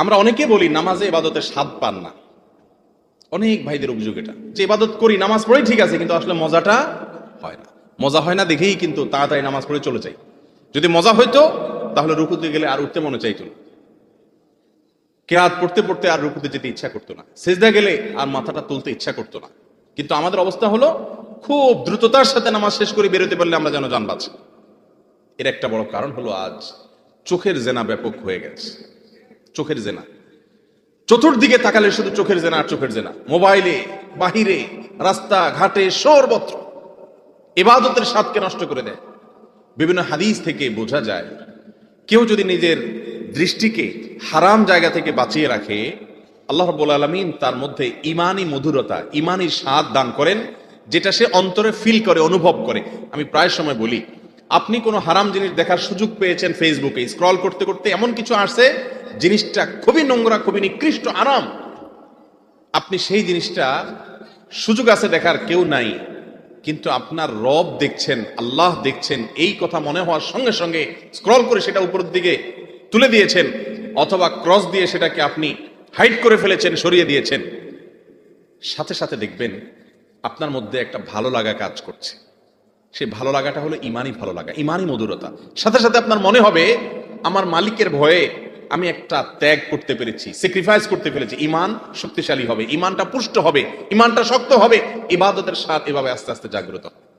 আমরা অনেকে বলি নামাজে ইবাদতের স্বাদ পান না। অনেক ভাইদের অভিযোগ এটা। যে ইবাদত করি, নামাজ পড়েই ঠিক আছে, কিন্তু আসলে মজাটা হয় না। মজা হয় না দেখেই কিন্তু তাড়াতাড়ি নামাজ পড়ে চলে যাই। যদি মজা হইতো, তাহলে রুকুতে গেলে আর উঠতে মনে চাইতো না। কেরাত পড়তে পড়তে আর রুকুতে যেতে ইচ্ছা করতো না। সেজদা গেলে আর মাথাটা তুলতে ইচ্ছা করতো না। কিন্তু আমাদের অবস্থা হলো, খুব দ্রুততার সাথে নামাজ শেষ করে বেরোতে পারলে আমরা যেন জান বাঁচি এর একটা বড় কারণ হলো আজ চোখের জেনা ব্যাপক হয়ে গেছে। চোখের জেনা। চতুর্দিকে তাকালে শুধু চোখের জেনা আর চোখের জেনা। মোবাইলে, বাহিরে রাস্তা ঘাটে সর্বত্র এবাদতের স্বাদকে নষ্ট করে দেয়। বিভিন্ন হাদিস থেকে বোঝা যায়, কেউ যদি নিজের দৃষ্টিকে হারাম জায়গা থেকে বাঁচিয়ে রাখে, আল্লাহ রব্বুল আলমিন তার মধ্যে ইমানি মধুরতা ইমানি স্বাদ দান করেন, যেটা সে অন্তরে ফিল করে, অনুভব করে। আমি প্রায় সময় বলি, আপনি কোনো হারাম জিনিস দেখার সুযোগ পেয়েছেন ফেসবুকে স্ক্রল করতে করতে এমন কিছু আসছে জিনিসটা খুবই নোংরা, খুবই নিকৃষ্ট, আরাম। আপনি সেই জিনিসটা সুযোগ আছে দেখার কেউ নাই। কিন্তু আপনার রব দেখছেন, আল্লাহ দেখছেন, এই কথা মনে হওয়ার সঙ্গে সঙ্গে স্ক্রল করে সেটা উপরের দিকে তুলে দিয়েছেন, অথবা ক্রস দিয়ে সেটাকে আপনি হাইট করে ফেলেছেন, সরিয়ে দিয়েছেন। সাথে সাথে দেখবেন, আপনার মধ্যে একটা ভালো লাগা কাজ করছে। সেই ভালো লাগাটা হলো ইমানই ভালো লাগা, ইমানই মধুরতা। সাথে সাথে আপনার মনে হবে, আমার মালিকের ভয়ে আমি একটা ত্যাগ করতে পেরেছি স্যাক্রিফাইস করতে পেরেছি ইমান শক্তিশালী হবে, ইমানটা পুষ্ট হবে, ইমানটা শক্ত হবে, ইবাদতের স্বাদ এভাবে আস্তে আস্তে জাগ্রত হবে।